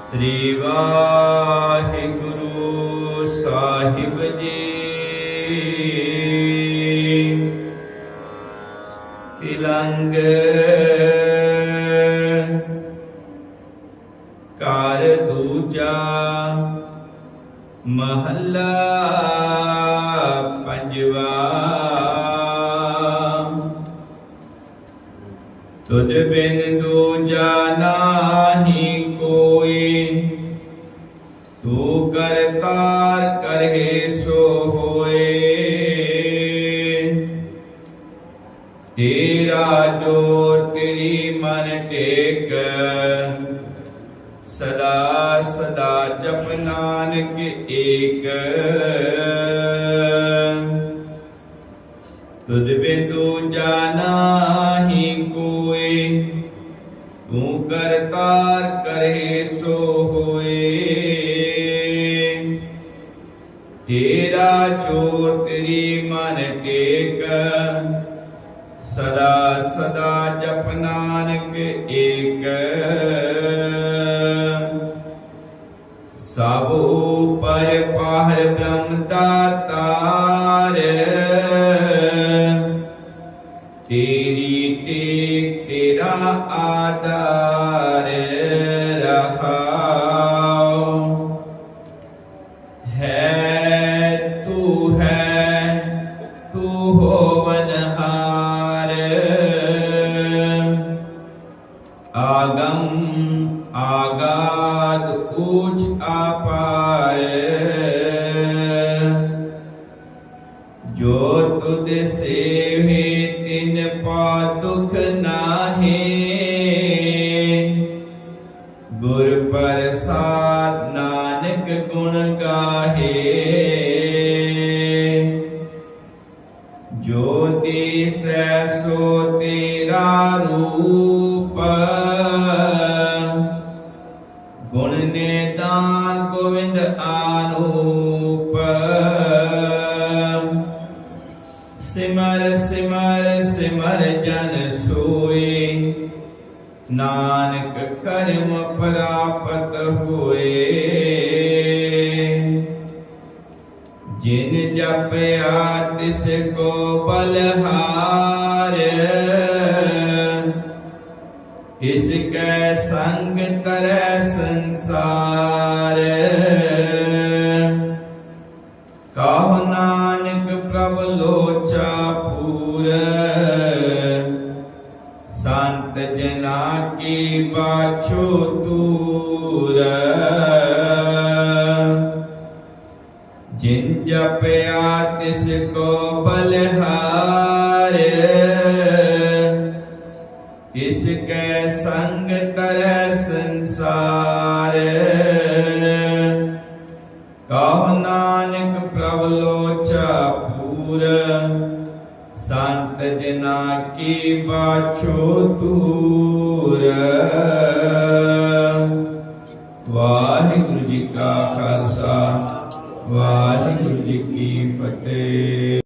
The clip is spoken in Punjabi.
ਸ੍ਰੀ ਵਾਹਿਗੁਰੂ ਸਾਹਿਬ ਜੀ। ਤਿਲੰਗ ਕਾਰ ਦੂਜਾ ਮਹੱਲਾ ਪੰਜਵਾ। ਤੁਧ ਬਿਨ ਦੂਜਾ ਨਾਹੀ ਤੂੰ ਕਰਤਾਰ ਕਰਹਿ ਸੋ ਹੋਏ। ਤੇਰਾ ਜੋ ਤੇਰੀ ਮਨ ਟੇਕ। ਸਦਾ ਸਦਾ ਜਪ ਨਾਨਕ ਏਕ। ਤੁਧ ਬਿੰਦੂ ਜਾਨਾਹੀ ਕੋਈ ਤੂੰ ਕਰਤਾਰ ਕਰੇ ਸੋ ਹੋਏ। ਤੇਰਾ ਜੋ ਤੇਰੀ ਮਨ ਟੇਕ। ਸਦਾ ਸਦਾ ਜਪ ਨਾਨਕ ਏਕ। ਸਭ ਉਪਰ ਪਾਹਰ ਬ੍ਰਹਮ ਤਾਰ। ਤੇਰੀ ਟੇਕ ਤੇਰਾ ਆਧਾਰ ਰਹਾਉ। ਹੈ ਊਚ ਜੋ ਤੁਧ ਸੇਵੇ ਤਿਨ ਪਾ ਦੁਖ ਨਾਹੀ ਗੁਰ ਪ੍ਰਸਾਦ ਨਾਨਕ ਗੁਣ ਗਾਹੇ ਜੋ ਦਿਸੈ ਸੋ ਤੇਰਾ ਰੂਪ ਗੁਣ ਨਿਦਾਨ ਗੋਵਿੰਦ ਆਨੂਪ। ਸਿਮਰ ਸਿਮਰ ਸਿਮਰ ਜਨ ਸੋਏ। ਨਾਨਕ ਕਰਮ ਪ੍ਰਾਪਤ ਹੋਏ। ਜਿਨ ਜਪਿਆ ਤਿਸ ਕੋ ਬਲਹਾਰ। ਇਸ ਕੈ ਸੰਗ ਤਰੈ ਸੰਸਾਰ। ਕਹੋ ਨਾਨਕ ਪ੍ਰਭ ਲੋਚਾ ਪੂਰ। ਸੰਤ ਜਨਾ ਕੀ ਬਾਛੋ ਤੂਰ ਜਿਨ ਜਪਿਆ ਤਿਸ ਕੋ ਬਲਹਾਰ। ਸੰਗ ਤਰੈ ਸੰਸਾਰ ਕਹ ਨਾਨਕ ਪ੍ਰਭ ਲੋਚਾ ਪੂਰ ਸੰਤ ਜਨਾ ਕੀ ਬਾਛੋ ਤੂਰ ਵਾਹਿਗੁਰੂ ਜੀ ਕਾ ਖਾਲਸਾ ਵਾਹਿਗੁਰੂ ਜੀ ਕੀ ਫਤਿਹ